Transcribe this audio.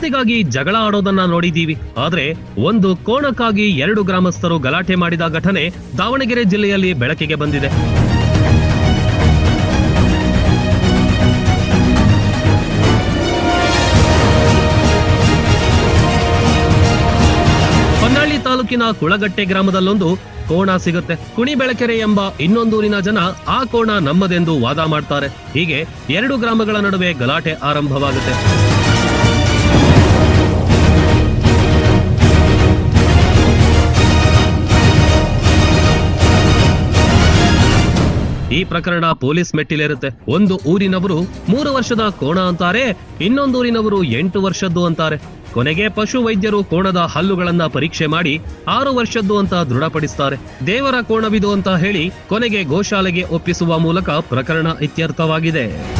ಆಸ್ತಿಗಾಗಿ ಜಗಳ ಆಡೋದನ್ನ ನೋಡಿದೀವಿ. ಆದ್ರೆ ಒಂದು ಕೋಣಕ್ಕಾಗಿ ಎರಡು ಗ್ರಾಮಸ್ಥರು ಗಲಾಟೆ ಮಾಡಿದ ಘಟನೆ ದಾವಣಗೆರೆ ಜಿಲ್ಲೆಯಲ್ಲಿ ಬೆಳಕಿಗೆ ಬಂದಿದೆ. ಹೊನ್ನಾಳಿ ತಾಲೂಕಿನ ಕುಳಗಟ್ಟೆ ಗ್ರಾಮದಲ್ಲೊಂದು ಕೋಣ ಸಿಗುತ್ತೆ. ಕುಣಿ ಬೆಳಕೆರೆ ಎಂಬ ಇನ್ನೊಂದೂರಿನ ಜನ ಆ ಕೋಣ ನಮ್ಮದೆಂದು ವಾದ ಮಾಡ್ತಾರೆ. ಹೀಗೆ ಎರಡು ಗ್ರಾಮಗಳ ನಡುವೆ ಗಲಾಟೆ ಆರಂಭವಾಗುತ್ತೆ. ಈ ಪ್ರಕರಣ ಪೊಲೀಸ್ ಮೆಟ್ಟಿಲೇರುತ್ತೆ. ಒಂದು ಊರಿನವರು ಮೂರು ವರ್ಷದ ಕೋಣ ಅಂತಾರೆ, ಇನ್ನೊಂದು ಊರಿನವರು ಎಂಟು ವರ್ಷದ್ದು ಅಂತಾರೆ. ಕೊನೆಗೆ ಪಶು ವೈದ್ಯರು ಕೋಣದ ಹಲ್ಲುಗಳನ್ನ ಪರೀಕ್ಷೆ ಮಾಡಿ ಆರು ವರ್ಷದ್ದು ಅಂತ ದೃಢಪಡಿಸ್ತಾರೆ. ದೇವರ ಕೋಣವಿದು ಅಂತ ಹೇಳಿ ಕೊನೆಗೆ ಗೋಶಾಲೆಗೆ ಒಪ್ಪಿಸುವ ಮೂಲಕ ಪ್ರಕರಣ ಇತ್ಯರ್ಥವಾಗಿದೆ.